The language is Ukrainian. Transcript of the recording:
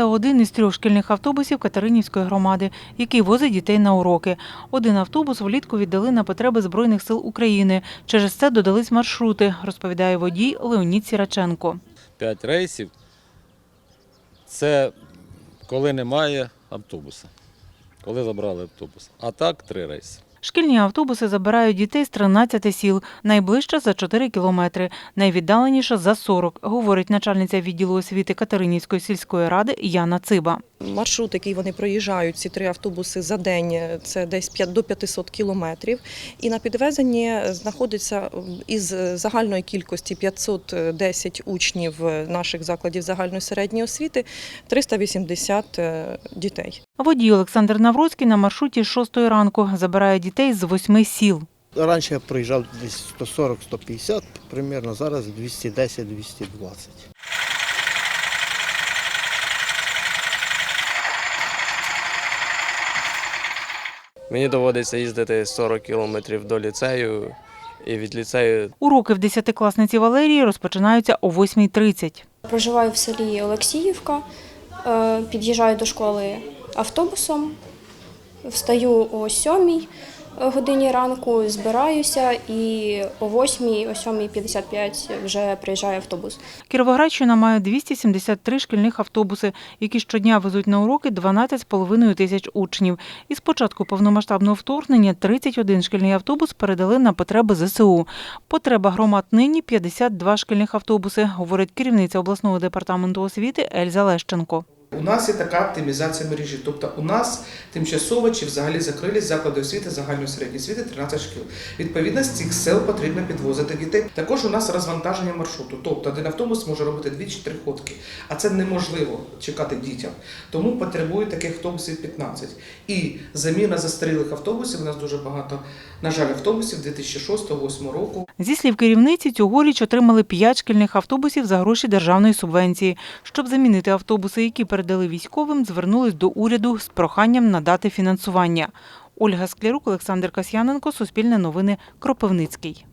Це один із трьох шкільних автобусів Катеринівської громади, який возить дітей на уроки. Один автобус влітку віддали на потреби Збройних сил України. Через це додались маршрути, розповідає водій Леонід Сіраченко. 5 рейсів це коли немає автобуса. Коли забрали автобус. А так три рейси. Шкільні автобуси забирають дітей з 13 сіл, найближче за 4 кілометри, найвіддаленіше за 40, говорить начальниця відділу освіти Катеринівської сільської ради Яна Циба. Маршрут, який вони проїжджають, ці три автобуси за день, це десь 5 до 500 кілометрів. І на підвезенні знаходиться із загальної кількості 510 учнів наших закладів загальної середньої освіти 380 дітей. Водій Олександр Навроцький на маршруті з 6 ранку забирає дітей з восьми сіл. Раніше я проїжджав десь 140-150, примерно зараз 210-220. Мені доводиться їздити 40 кілометрів до ліцею, і від ліцею Уроки в десятикласниці Валерії розпочинаються о 8.30. Проживаю в селі Олексіївка, е, під'їжджаю до школи автобусом, встаю о 7 годині ранку, збираюся і о 8, о 7.55 вже приїжджає автобус. Кіровоградщина має 273 шкільних автобуси, які щодня везуть на уроки 12,5 тисяч учнів. І з початку повномасштабного вторгнення 31 шкільний автобус передали на потреби ЗСУ. Потреба громад нині 52 шкільних автобуси, говорить керівниця обласного департаменту освіти Ельза Лещенко. У нас є така оптимізація мережі. Тобто у нас тимчасово чи взагалі закрились заклади освіти загальної середньої освіти 13 шкіл. Відповідно, з цих сел потрібно підвозити дітей. Також у нас розвантаження маршруту. Тобто один автобус може робити дві чи три ходки, а це неможливо чекати дітям. Тому потребує таких автобусів 15. І заміна застарілих автобусів. У нас дуже багато, на жаль, автобусів 2006-2008 року. Зі слів керівниці, цьогоріч отримали 5 шкільних автобусів за гроші державної субвенції. Щоб замінити автобуси, які передали військовим, звернулись до уряду з проханням надати фінансування. Ольга Склярук, Олександр Касьяненко, Суспільне новини, Кропивницький.